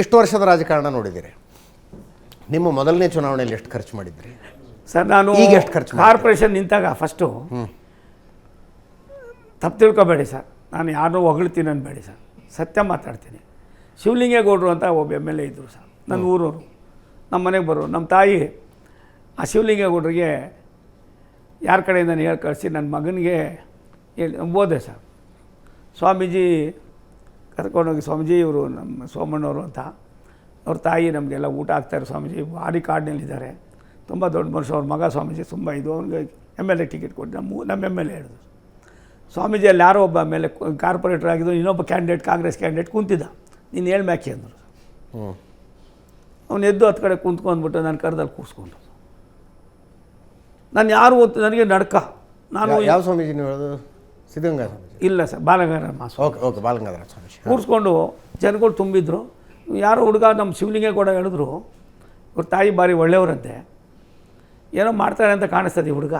ಇಷ್ಟು ವರ್ಷದ ರಾಜಕಾರಣ ನೋಡಿದ್ದೀರಿ? ನಿಮ್ಮ ಮೊದಲನೇ ಚುನಾವಣೆಯಲ್ಲಿ ಎಷ್ಟು ಖರ್ಚು ಮಾಡಿದ್ರಿ? ಸರ್ ನಾನು ಈಗ ಎಷ್ಟು ಖರ್ಚು? ಕಾರ್ಪೊರೇಷನ್ ನಿಂತಾಗ ಫಸ್ಟು ತಪ್ಪು ತಿಳ್ಕೊಬೇಡಿ ಸರ್. ನಾನು ಯಾರನ್ನೂ ಹೊಗಳ್ತೀನಿ ಅನ್ಬೇಡಿ ಸರ್. ಸತ್ಯ ಮಾತಾಡ್ತೀನಿ. ಶಿವಲಿಂಗೇಗೌಡರು ಅಂತ ಒಬ್ಬ ಎಂ ಎಲ್ ಎ ಇದ್ದರು ಸರ್. ನನ್ನ ಊರವರು. ನಮ್ಮ ಮನೆಗೆ ಬರೋರು. ನಮ್ಮ ತಾಯಿ ಆ ಶಿವಲಿಂಗೇಗೌಡರಿಗೆ ಯಾರ ಕಡೆಯಿಂದ ಹೇಳಿ ಕಳಿಸಿ ನನ್ನ ಮಗನಿಗೆ ಹೇಳಿ ಓದೆ ಸರ್. ಸ್ವಾಮೀಜಿ ಕರ್ಕೊಂಡೋಗಿ ಸ್ವಾಮೀಜಿ ಇವರು ನಮ್ಮ ಸೋಮಣ್ಣವರು ಅಂತ ಅವ್ರ ತಾಯಿ ನಮಗೆಲ್ಲ ಊಟ ಹಾಕ್ತಾರೆ ಸ್ವಾಮೀಜಿ ಭಾರಿ ಕಾಡಿನಲ್ಲಿದ್ದಾರೆ. ತುಂಬ ದೊಡ್ಡ ಮನುಷ್ಯ ಅವ್ರ ಮಗ ಸ್ವಾಮೀಜಿ ತುಂಬ ಇದು ಅವ್ನಿಗೆ ಎಂ ಎಲ್ ಎ ಟಿಕೆಟ್ ಕೊಟ್ಟು ನಮ್ಮ ನಮ್ಮ ಎಂ ಎಲ್ ಎ ಹೇಳಿದ್ರು. ಸ್ವಾಮೀಜಿ ಅಲ್ಲಿ ಯಾರೋ ಒಬ್ಬ ಮೇಲೆ ಕಾರ್ಪೊರೇಟರ್ ಆಗಿದ್ದು ಇನ್ನೊಬ್ಬ ಕ್ಯಾಂಡಿಡೇಟ್ ಕಾಂಗ್ರೆಸ್ ಕ್ಯಾಂಡಿಡೇಟ್ ಕುಂತಿದ್ದ. ನೀನು ಹೇಳಿ ಮ್ಯಾಕೆ ಅಂದರು. ಅವ್ನು ಎದ್ದು ಹತ್ತು ಕಡೆ ಕುಂತ್ಕೊಂಡ್ಬಿಟ್ಟು ನಾನು ಕರೆದಲ್ಲಿ ಕೂರಿಸ್ಕೊಂಡು ನಾನು ಯಾರು ಓದ್ತು ನನಗೆ ನಡ್ಕ. ನಾನು ಯಾವ ಸ್ವಾಮೀಜಿ ನೀವು ಹೇಳೋದು? ಸಿದ್ಧಗಂಗಾ ಸ್ವಾಮೀಜಿ. ಇಲ್ಲ ಸರ್ ಬಾಲಗಂಗಾಧರ ಮಾಸ್ ಓಕೆ ಓಕೆ ಬಾಲಗಂಗಾಧರ ಸ್ವಾಮೀಜಿ. ಕೂರಿಸ್ಕೊಂಡು ಜನಗಳು ತುಂಬಿದ್ರು. ಯಾರೋ ಹುಡುಗ ನಮ್ಮ ಶಿವಲಿಂಗೇಗೌಡ ಹೇಳಿದ್ರು ಇವ್ರ ತಾಯಿ ಭಾರಿ ಒಳ್ಳೆಯವರಂತೆ. ಏನೋ ಮಾಡ್ತಾರೆ ಅಂತ ಕಾಣಿಸ್ತದೆ ಈ ಹುಡುಗ.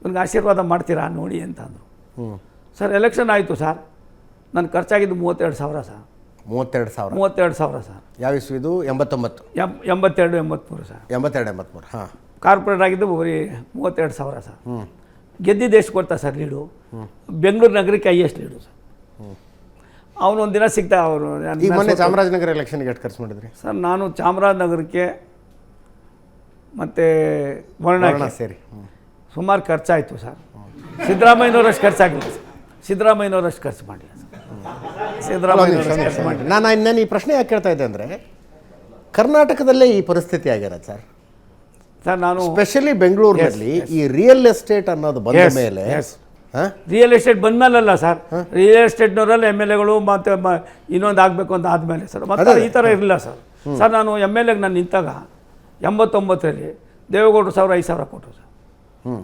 ಇವ್ನಿಗೆ ಆಶೀರ್ವಾದ ಮಾಡ್ತೀರಾ ನೋಡಿ ಅಂತ ಅಂದರು. ಹ್ಞೂ ಸರ್ ಎಲೆಕ್ಷನ್ ಆಯಿತು ಸರ್. ನನ್ನ ಖರ್ಚಾಗಿದ್ದು ಮೂವತ್ತೆರಡು ಸಾವಿರ ಸರ್. ಮೂವತ್ತೆರಡು ಸಾವಿರ. ಮೂವತ್ತೆರಡು ಸಾವಿರ ಸರ್. ಯಾವ ಇಸ್ವಿದು ಎಂಬತ್ತೊಂಬತ್ತು. ಎಂ ಎಂಬತ್ತೆರಡು ಎಂಬತ್ತ್ಮೂರು ಸರ್. ಎಂಬತ್ತೆರಡು ಎಂಬತ್ತ್ಮೂರು ಹಾಂ. ಕಾರ್ಪೊರೇಟ್ ಆಗಿದ್ದು ಬರೀ ಮೂವತ್ತೆರಡು ಸಾವಿರ ಸರ್. ಹ್ಞೂ ಗೆದ್ದಿದ್ದು ಎಷ್ಟು ಕೊಡ್ತಾ ಸರ್ ಲೀಡು. ಬೆಂಗಳೂರು ನಗರಕ್ಕೆ ಹೈಯೆಸ್ಟ್ ಲೀಡು ಸರ್. ಅವನು ಒಂದು ದಿನ ಸಿಗ್ತಾ ಅವರು ಈಗ ಮೊನ್ನೆ ಚಾಮರಾಜನಗರ ಎಲೆಕ್ಷನ್ಗೆ ಎಷ್ಟು ಖರ್ಚು ಮಾಡಿದ್ರಿ? ಸರ್ ನಾನು ಚಾಮರಾಜನಗರಕ್ಕೆ ಮತ್ತು ವರ್ಣ ಸೇರಿ. ಸುಮಾರು ಖರ್ಚಾಯಿತು ಸರ್. ಸಿದ್ದರಾಮಯ್ಯನವರಷ್ಟು ಖರ್ಚಾಗಿಲ್ಲ ಸರ್. ಸಿದ್ದರಾಮಯ್ಯನವರಷ್ಟು ಖರ್ಚು ಮಾಡಿಲ್ಲ ಸರ್. ಸಿದ್ದರಾಮಯ್ಯ ನಾನು ನಾನು ಈ ಪ್ರಶ್ನೆ ಯಾಕೆ ಕೇಳ್ತಾ ಇದ್ದೆ ಅಂದರೆ ಕರ್ನಾಟಕದಲ್ಲೇ ಈ ಪರಿಸ್ಥಿತಿ ಆಗಿರೋದು ಸರ್. ಸರ್ ನಾನು ಸ್ಪೆಷಲಿ ಬೆಂಗಳೂರಿನಲ್ಲಿ ಈ ರಿಯಲ್ ಎಸ್ಟೇಟ್ ಅನ್ನೋದು ಬಂದ ಮೇಲೆ ರಿಯಲ್ ಎಸ್ಟೇಟ್ ಬಂದಮೇಲಲ್ಲ ಸರ್. ರಿಯಲ್ ಎಸ್ಟೇಟ್ನವರಲ್ಲಿ ಎಂ ಎಲ್ ಎಗಳು ಮತ್ತು ಇನ್ನೊಂದು ಆಗಬೇಕು ಅಂತ ಆದಮೇಲೆ ಸರ್. ಮತ್ತೆ ಈ ಥರ ಇರಲಿಲ್ಲ ಸರ್. ಸರ್ ನಾನು ಎಂ ಎಲ್ ಎಗೆ ನಾನು ನಿಂತಾಗ ಎಂಬತ್ತೊಂಬತ್ತರಲ್ಲಿ ದೇವೇಗೌಡರು ಸಾವಿರ ಐದು ಸಾವಿರ ಕೊಟ್ಟರು ಸರ್. ಹ್ಞೂ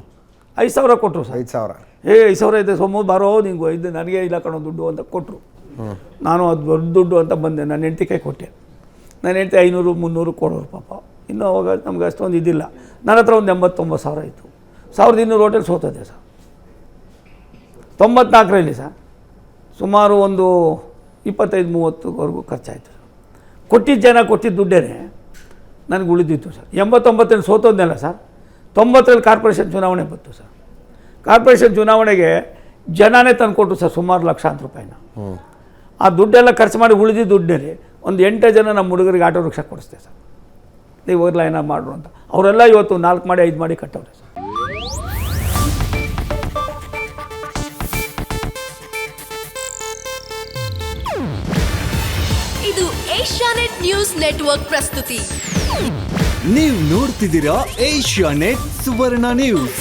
ಐದು ಸಾವಿರ ಕೊಟ್ಟರು ಸರ್. ಐದು ಸಾವಿರ. ಏ ಐದು ಸಾವಿರ ಇದೆ ಸೊಮ್ಮು ಬಾರೋ ನಿಂಗೆ ಇದು ನನಗೆ ಇಲ್ಲ ಕಣೋ ದುಡ್ಡು ಅಂತ ಕೊಟ್ಟರು ನಾನು ಅದು ದೊಡ್ಡ ದುಡ್ಡು ಅಂತ ಬಂದೆ ನನ್ನ ಹೆಂಡತಿ ಕೈ ಕೊಟ್ಟೆ. ನನ್ನ ಹೆಂಡತಿ ಐನೂರು ಮುನ್ನೂರು ಕೊಡೋರು ಪಾಪ. ಇನ್ನೂ ಅವಾಗ ನಮ್ಗೆ ಅಷ್ಟೊಂದು ಇದಿಲ್ಲ. ನನ್ನ ಹತ್ರ ಒಂದು ಎಂಬತ್ತೊಂಬತ್ತು ಸಾವಿರ ಇತ್ತು. ಸಾವಿರದ ಇನ್ನೂರು ಹೋಟೆಲ್ ಸೋತದೆ ಸರ್? ತೊಂಬತ್ನಾಲ್ಕರಲ್ಲಿ ಸರ್. ಸುಮಾರು ಒಂದು ಇಪ್ಪತ್ತೈದು ಮೂವತ್ತುವರೆಗೂ ಖರ್ಚಾಯಿತು ಸರ್. ಕೊಟ್ಟಿದ್ದ ಜನ ಕೊಟ್ಟಿದ್ದ ದುಡ್ಡೇ ನನಗೆ ಉಳಿದಿತ್ತು ಸರ್. ಎಂಬತ್ತೊಂಬತ್ತರಲ್ಲಿ ಸೋತೋದ್ನಲ್ಲ ಸರ್. ತೊಂಬತ್ತರಲ್ಲಿ ಕಾರ್ಪೊರೇಷನ್ ಚುನಾವಣೆ ಬಂತು ಸರ್. ಕಾರ್ಪೊರೇಷನ್ ಚುನಾವಣೆಗೆ ಜನನೇ ತಂದು ಕೊಟ್ಟರು ಸರ್ ಸುಮಾರು ಲಕ್ಷಾಂತರ ರೂಪಾಯಿನ. ಆ ದುಡ್ಡೆಲ್ಲ ಖರ್ಚು ಮಾಡಿ ಉಳಿದಿದ್ದ ದುಡ್ಡೇ ಒಂದು ಎಂಟು ಜನ ನಮ್ಮ ಹುಡುಗರಿಗೆ ಆಟೋ ರಿಕ್ಷಾ ಕೊಡಿಸ್ತೇವೆ ಸರ್. ನೀವು ಹೋಗ್ಲಾ ಏನೋ ಮಾಡ್ರು ಅಂತ. ಅವರೆಲ್ಲ ಇವತ್ತು ನಾಲ್ಕು ಮಾಡಿ ಐದು ಮಾಡಿ ಕಟ್ಟವ್ರೆ. ಸರ್ ಇದು ಏಷ್ಯಾನೆಟ್ ನ್ಯೂಸ್ ನೆಟ್ವರ್ಕ್ ಪ್ರಸ್ತುತಿ. ನೀವು ನೋಡ್ತಿದ್ದೀರಾ ಏಷ್ಯಾ ನೆಟ್ ಸುವರ್ಣ ನ್ಯೂಸ್.